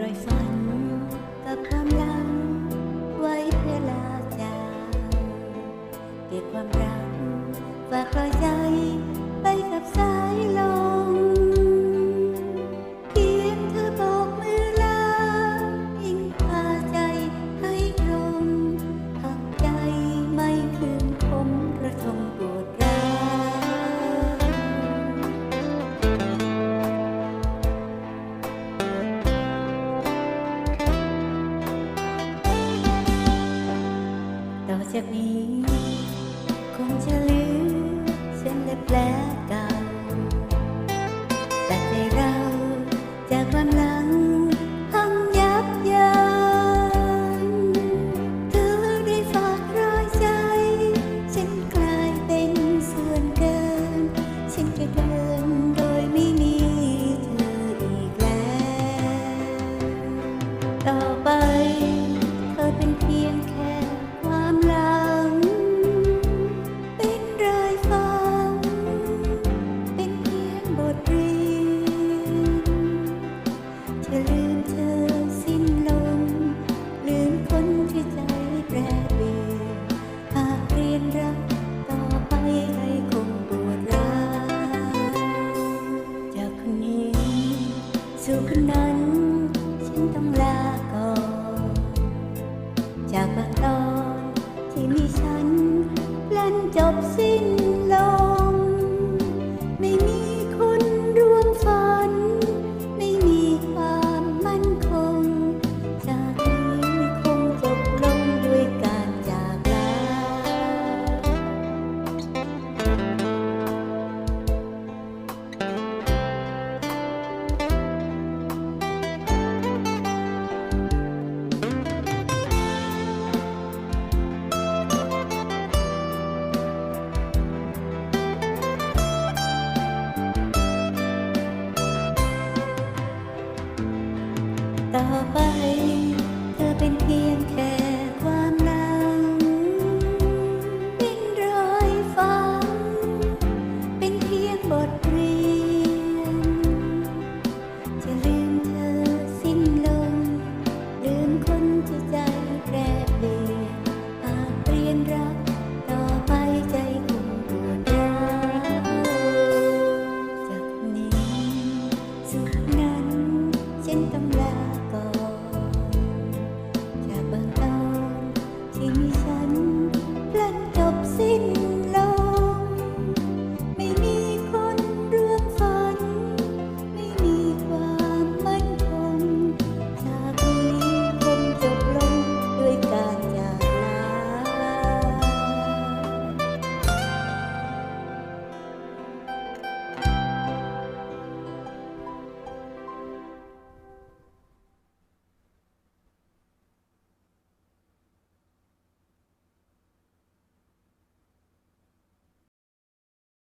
รอยฝันกับความหลังไว้เพื่อลาจากเก็บความรักฝากรอยจา ต่อจากนี้ คงจะลืมฉันได้แปลกันแต่ใจเราจากความหลังพังยับยั้นเธอได้ฝากรอยใจ ฉันกลายเป็นส่วนเกิน ฉันจะเดิน see ต่อไป เธอเป็นเพียงแค่ความหลังเป็นรอยฟังเป็นเพียงบทเรียน จะลืมเธอสิ้นลมลืมคนที่ใจแปรเปลี่ยนหากเรียนรัก ต่อไปใจคงปวดร้าวจากนี้สุด